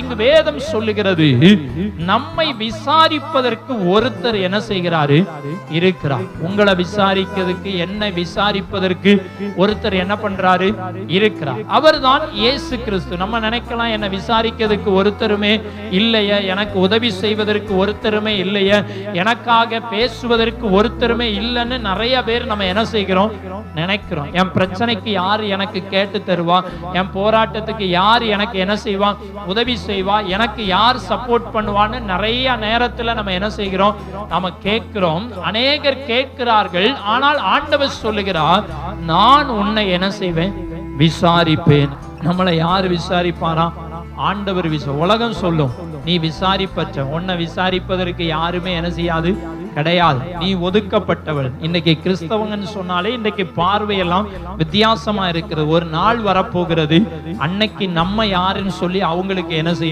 இங்கு வேதம் சொல்லுகிறது நம்மை விசாரிப்பதற்கு ஒருத்தர் என்ன செய்கிறாரு? இருக்கிறார். உங்களை விசாரிக்கிறதுக்கு என்னை விசாரிப்பதற்கு ஒருத்தர் என்ன பண்றாரு? இருக்கிறார். அவர் தான் இயேசு கிறிஸ்து. நம்ம நினைக்கலாம் என்னை விசாரிக்கிறதுக்கு ஒருத்தருமே இல்லையே எனக்கு உதவி செய்வதற்கு ஒருத்தருமே இல்லையே எனக்காக பேசுவதற்கு ஒருத்தருமே இல்லைன்னு நிறைய பேர் நம்ம என்ன செய்கிறோம்? நினைக்கிறோம். என் பிரச்சனைக்கு யார் எனக்கு கேட்டு தருவா? என் போராட்டத்துக்கு யார் எனக்கு என்ன செய்வான் உதவி செய்வா எனக்கு யார் சப்போர்ட் பண்ணுவான்னு நிறைய நேரத்துல நம்ம என்ன செய்கிறோம்? நாம கேட்கிறோம். அநேகர் கேட்கிறார்கள். ஆனால் ஆண்டவர் சொல்லுகிறார் நான் உன்னை என்ன செய்வேன்? விசாரிப்பேன். நம்மளை யார் விசாரிப்பாரா? ஆண்டவர் விச உலகம் சொல்லும் நீ விசாரிப்பற்ற உன்னை விசாரிப்பதற்கு யாருமே என்ன செய்யாது? கிடையாது. நீ ஒதுக்கப்பட்டவள். இன்னைக்கு கிறிஸ்தவங்கன்னு சொன்னாலே இன்னைக்கு பார்வையெல்லாம் வித்தியாசமா இருக்கிறது. ஒரு நாள் வரப்போகிறது. அன்னைக்கு நம்ம யாருன்னு சொல்லி அவங்களுக்கு என்ன செய்யும்